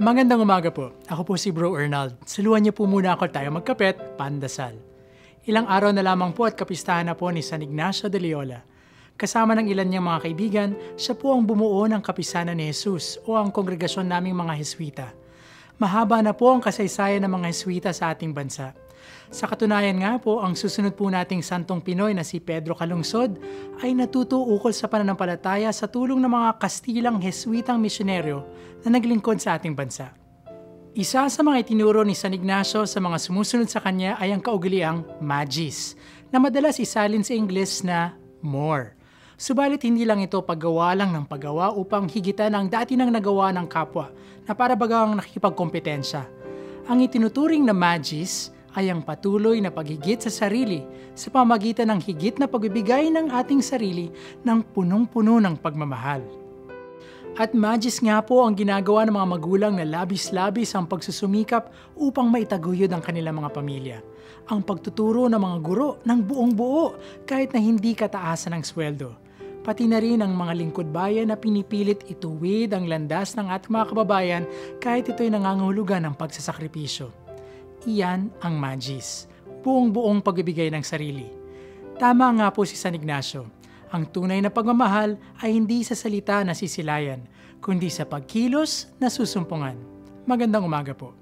Magandang umaga po. Ako po si Bro Arnold. Saluhan niyo po muna ako tayo magkapet, pandasal. Ilang araw na lamang po at kapistahan na po ni San Ignacio de Loyola. Kasama ng ilan niyang mga kaibigan, siya po ang bumuo ng Kapisanan ni Jesus o ang kongregasyon naming mga Heswita. Mahaba na po ang kasaysayan ng mga Heswita sa ating bansa. Sa katunayan nga po, ang susunod po nating santong Pinoy na si Pedro Calungsod ay natuto ukol sa pananampalataya sa tulong ng mga Kastilang Heswitang misyonaryo na naglingkod sa ating bansa. Isa sa mga itinuro ni San Ignacio sa mga sumusunod sa kanya ay ang kaugaliang magis, na madalas isalin sa Ingles na more. Subalit hindi lang ito paggawa lang ng paggawa upang higitan ang dati nang nagawa ng kapwa na para bagang nakikipagkompetensya. Ang itinuturing na magis ay ang patuloy na paghigit sa sarili sa pamagitan ng higit na pagbibigay ng ating sarili ng punong-puno ng pagmamahal. At magis nga po ang ginagawa ng mga magulang na labis-labis ang pagsusumikap upang maitaguyod ang kanilang mga pamilya. Ang pagtuturo ng mga guro ng buong buo kahit na hindi kataasan ng sweldo. Pati na rin ang mga lingkod bayan na pinipilit ituwid ang landas ng ating mga kababayan kahit ito'y nangangahulugan ng pagsasakripisyo. Iyan ang magis, buong-buong pagbibigay ng sarili. Tama nga po si San Ignacio, ang tunay na pagmamahal ay hindi sa salita na sisilayan, kundi sa pagkilos na susumpungan. Magandang umaga po.